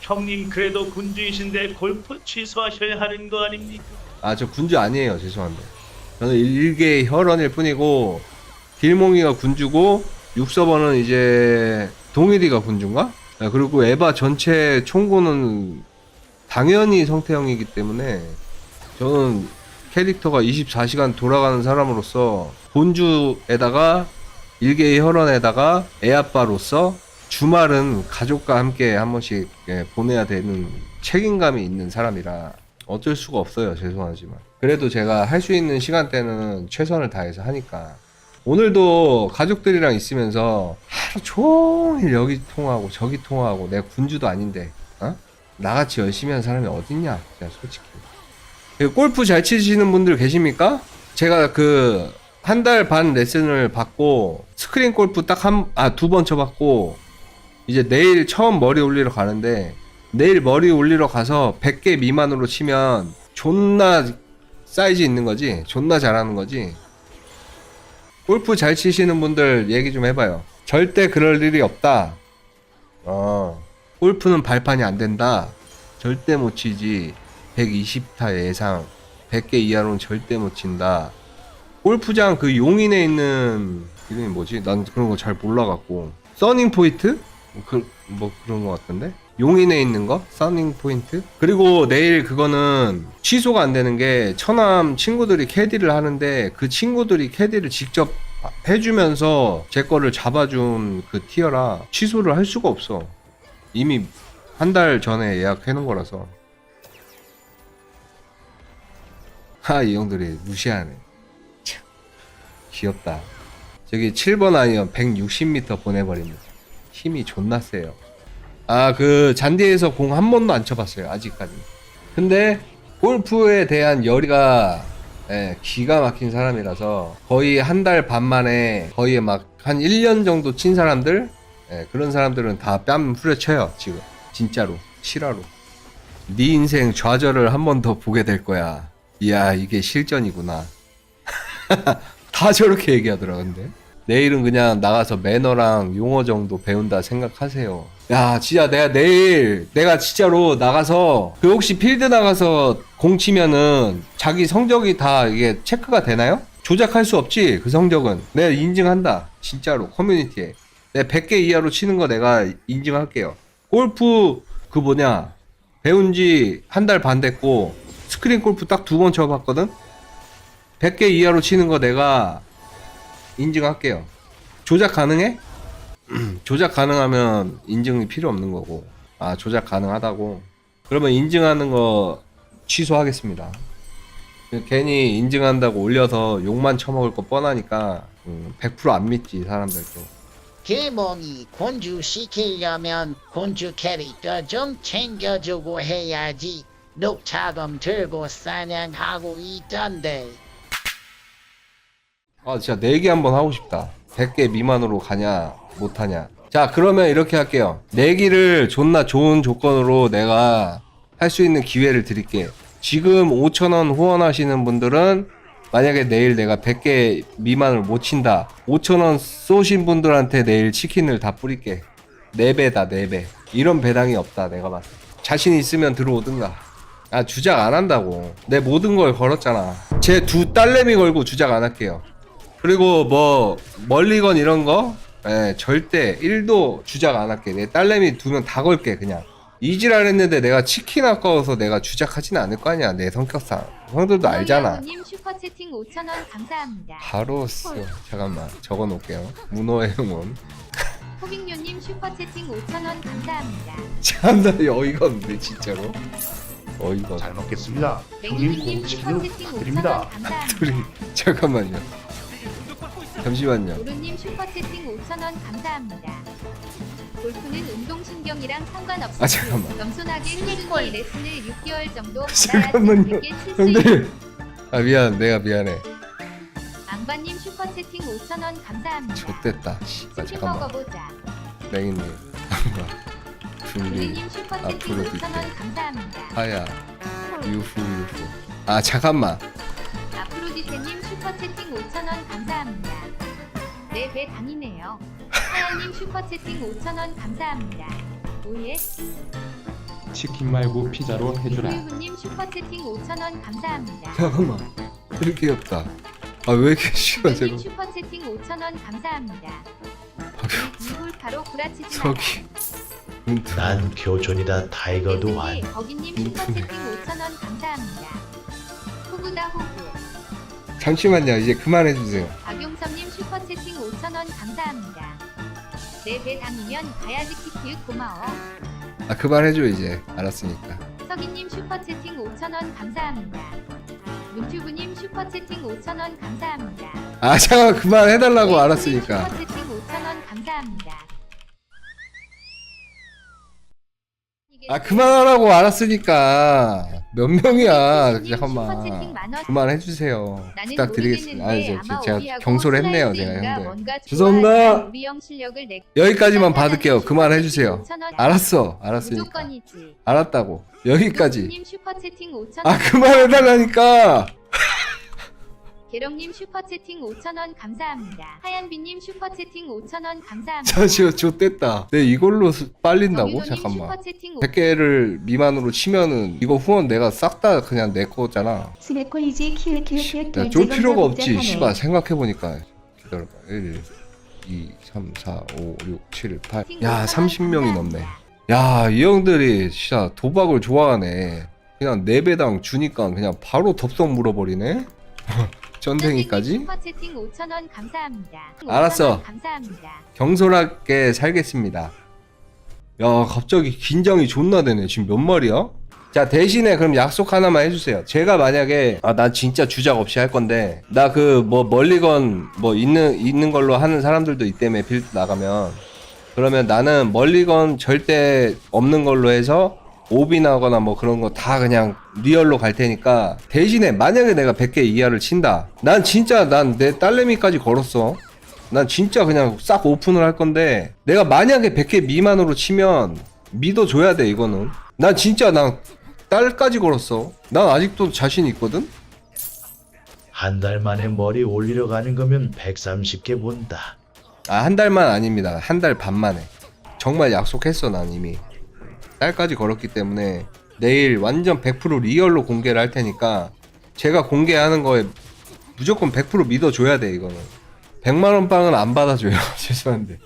형님 그래도 군주이신데 골프 취소하셔야 하는 거 아닙니까? 아 저 군주 아니에요 죄송한데 저는 일개 혈원일 뿐이고 길몽이가 군주고 육서번은 이제 동일이가 군주인가? 아, 그리고 에바 전체 총고는 당연히 성태형이기 때문에 저는 캐릭터가 24시간 돌아가는 사람으로서 본주에다가 일개의 혈원에다가 애아빠로서 주말은 가족과 함께 한 번씩 예, 보내야 되는 책임감이 있는 사람이라 어쩔 수가 없어요. 죄송하지만. 그래도 제가 할 수 있는 시간대는 최선을 다해서 하니까. 오늘도 가족들이랑 있으면서 하루 종일 여기 통화하고 저기 통화하고 내가 군주도 아닌데 어? 나같이 열심히 하는 사람이 어딨냐? 진짜 솔직히. 그 골프 잘 치시는 분들 계십니까? 제가 그 한 달 반 레슨을 받고 스크린 골프 딱 한 아 두 번 쳐봤고 이제 내일 처음 머리 올리러 가는데 내일 머리 올리러 가서 100개 미만으로 치면 존나 사이즈 있는 거지? 존나 잘하는 거지? 골프 잘 치시는 분들 얘기 좀 해봐요. 절대 그럴 일이 없다. 어. 골프는 발판이 안 된다. 절대 못 치지. 120타 예상. 100개 이하로는 절대 못 친다 골프장 그 용인에 있는 이름이 뭐지? 난 그런 거 잘 몰라갖고 써닝 포인트? 그, 뭐 그런 거 같던데? 용인에 있는 거? 써닝 포인트? 그리고 내일 그거는 취소가 안 되는 게 처남 친구들이 캐디를 하는데 그 친구들이 캐디를 직접 해주면서 제 거를 잡아준 그 티어라 취소를 할 수가 없어 이미 한 달 전에 예약해 놓은 거라서 하 이 형들이 무시하네 참, 귀엽다. 저기 7번 아니면 160m 보내버립니다. 힘이 존나 세요. 아 그 잔디에서 공 한 번도 안 쳐봤어요 아직까지. 근데 골프에 대한 열의가 예, 기가 막힌 사람이라서 거의 한 달 반 만에 거의 막 한 1년 정도 친 사람들 예, 그런 사람들은 다 뺨 후려쳐요 지금. 진짜로. 실화로. 네 인생 좌절을 한 번 더 보게 될 거야. 이야 이게 실전이구나 다 저렇게 얘기하더라 근데. 내일은 그냥 나가서 매너랑 용어 정도 배운다 생각하세요. 야 진짜 내가 내일 내가 진짜로 나가서 그 혹시 필드 나가서 공 치면은 자기 성적이 다 이게 체크가 되나요? 조작할 수 없지 그 성적은. 내가 인증한다 진짜로 커뮤니티에. 내가 100개 이하로 치는 거 내가 인증할게요. 골프 그 뭐냐 배운 지 한 달 반 됐고 스크린 골프 딱 두 번 쳐봤거든 100개 이하로 치는 거 내가 인증할게요 조작 가능해? 조작 가능하면 인증이 필요 없는 거고 아 조작 가능하다고 그러면 인증하는 거 취소하겠습니다 괜히 인증한다고 올려서 욕만 처먹을 거 뻔하니까 음, 100%안 믿지 사람들도 길몽이 곤주 시키려면 곤주 캐릭터 좀 챙겨주고 해야지. 녹차금 들고 사냥하고 있던데. 아 진짜 내기 한번 하고 싶다. 100개 미만으로 가냐 못하냐. 자 그러면 이렇게 할게요. 내기를 존나 좋은 조건으로 내가 할 수 있는 기회를 드릴게. 지금 5천원 후원하시는 분들은 만약에 내일 내가 100개 미만을 못 친다. 5천원 쏘신 분들한테 내일 치킨을 다 뿌릴게. 4배다 4배. 이런 배당이 없다 내가 때. 자신 있으면 들어오든가. 아 주작 안 한다고. 내 모든 걸 걸었잖아. 제 두 딸내미 걸고 주작 안 할게요 그리고 뭐 멀리건 이런 거 예, 절대 1도 주작 안 할게. 내 딸내미 두 명 다 걸게 그냥. 이지랄 했는데 내가 치킨 아까워서 내가 주작하지는 않을 거 아니야 내 성격상. 형들도 알잖아. 님 슈퍼 채팅 5,000원 감사합니다. 바로 쓰 잠깐만 적어 놓을게요. 문어의 응원. 호빙요님 슈퍼 채팅 5,000원 감사합니다. 참나 어이가 없네 진짜로. 어이가 없네. 잘 먹겠습니다. 형님 맹유님 꼭 슈퍼 치료 채팅 5,000원 부탁드립니다. 감사합니다. 둘이 잠깐만요 잠시만요 오르님 슈퍼 채팅 5,000원 감사합니다. 골프는 운동신경이랑 상관없습니다. 아, 잠깐만. 겸손하게 꾸준히 레슨을 6개월 정도 받아야 잠깐만요. 재밌게 칠수 형들 아 미안 내가 미안해 앙바님 슈퍼 채팅 5,000원 감사합니다. 좆됐다 씨발 치킨 잠깐만 먹어보자. 맹이님 준비 우리님 슈퍼 채팅 앞으로 5,000원 감사합니다. 하야 유후 유후 아 잠깐만 아프로디테님 슈퍼 채팅 5,000원 감사합니다. 네, 배 강이네요. 죄송해요. 하연님 슈퍼채팅 5,000원 감사합니다. 오예 치킨 말고 피자로 해주라. 유훈님 슈퍼채팅 5,000원 감사합니다. 잠깐만. 되게 귀엽다. 아 왜 이렇게 저거? 유훈님 슈퍼채팅 5,000원 감사합니다. 이불 바로 구라치지 마라. 저기. 음, 난 교촌이다 타이거도 네, 안. 거기님 슈퍼채팅 5,000원 감사합니다. 호구다 호구. 잠시만요. 이제 그만해 주세요. 내배 당이면 가야지 키키윽 고마워. 아 그만 해 줘 이제. 알았으니까. 서기님 슈퍼채팅 5,000원 감사합니다. 문튜브님 슈퍼채팅 5,000원 감사합니다. 아 잠깐 그만 해 달라고 네, 알았으니까. 슈퍼채팅 5,000원 감사합니다. 아 그만하라고 알았으니까. 몇 명이야? 잠깐만. 만 원. 그만해 주세요. 나는 부탁드리겠습니다. 아 이제 제가 오리하고 경솔 했네요, 제가 형들. 죄송합니다. 여기까지만 받을게요. 그만해 주세요. 5,000원 알았어. 알았으니까. 알았다고. 여기까지. 님 슈퍼채팅 5,000원. 아 그만해 달라니까. 계령님 슈퍼채팅 5,000원 감사합니다. 하얀비님 슈퍼채팅 5,000원 감사합니다. 잠시만 좆됐다. 내 이걸로 수- 빨린다고? 정유도님 잠깐만. 슈퍼채팅 100개를 미만으로 치면은 이거 후원 내가 싹 다 그냥 내 거잖아. 키읔키읔키읔 야, 쫄 필요가 없지. 씨발 생각해보니까. 기다려봐. 1, 2, 3, 4, 5, 6, 7, 8. 야 30명이 넘네. 야이 형들이 진짜 도박을 좋아하네. 그냥 4배당 주니까 그냥 바로 덥석 물어버리네. 슈퍼채팅 5,000원 감사합니다. 알았어. 5,000원 감사합니다. 경솔하게 살겠습니다. 야, 갑자기 긴장이 존나 되네. 지금 몇 마리야? 자, 대신에 그럼 약속 하나만 해주세요. 제가 만약에, 아, 나 진짜 주작 없이 할 건데, 나 그, 뭐, 멀리건, 뭐, 있는, 있는 걸로 하는 사람들도 있다며, 빌드 나가면. 그러면 나는 멀리건 절대 없는 걸로 해서, 오비나거나 뭐 그런 거 다 그냥 리얼로 갈 테니까 대신에 만약에 내가 100개 이하를 친다. 난 진짜 난 내 딸내미까지 걸었어. 난 진짜 그냥 싹 오픈을 할 건데 내가 만약에 100개 미만으로 치면 믿어줘야 돼 이거는. 난 진짜 난 딸까지 걸었어. 난 아직도 자신 있거든? 한 달 만에 머리 올리러 가는 거면 130개 본다. 아 한 달만 아닙니다. 한 달 반 만에. 정말 약속했어 난 이미 딸까지 걸었기 때문에 내일 완전 100% 리얼로 공개를 할 테니까 제가 공개하는 거에 무조건 100% 믿어줘야 돼 이거는. 100만원 빵은 안 받아줘요. 죄송한데